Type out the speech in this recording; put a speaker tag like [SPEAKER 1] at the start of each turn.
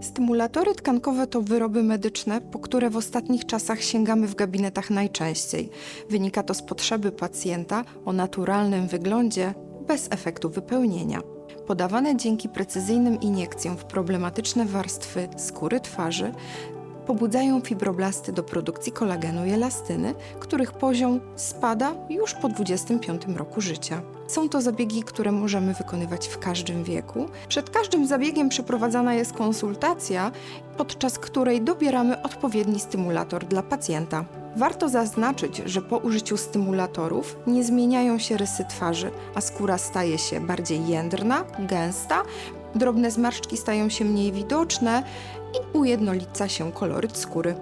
[SPEAKER 1] Stymulatory tkankowe to wyroby medyczne, po które w ostatnich czasach sięgamy w gabinetach najczęściej. Wynika to z potrzeby pacjenta o naturalnym wyglądzie bez efektu wypełnienia. Podawane dzięki precyzyjnym iniekcjom w problematyczne warstwy skóry twarzy pobudzają fibroblasty do produkcji kolagenu i elastyny, których poziom spada już po 25 roku życia. Są to zabiegi, które możemy wykonywać w każdym wieku. Przed każdym zabiegiem przeprowadzana jest konsultacja, podczas której dobieramy odpowiedni stymulator dla pacjenta. Warto zaznaczyć, że po użyciu stymulatorów nie zmieniają się rysy twarzy, a skóra staje się bardziej jędrna, gęsta, drobne zmarszczki stają się mniej widoczne i ujednolica się koloryt skóry.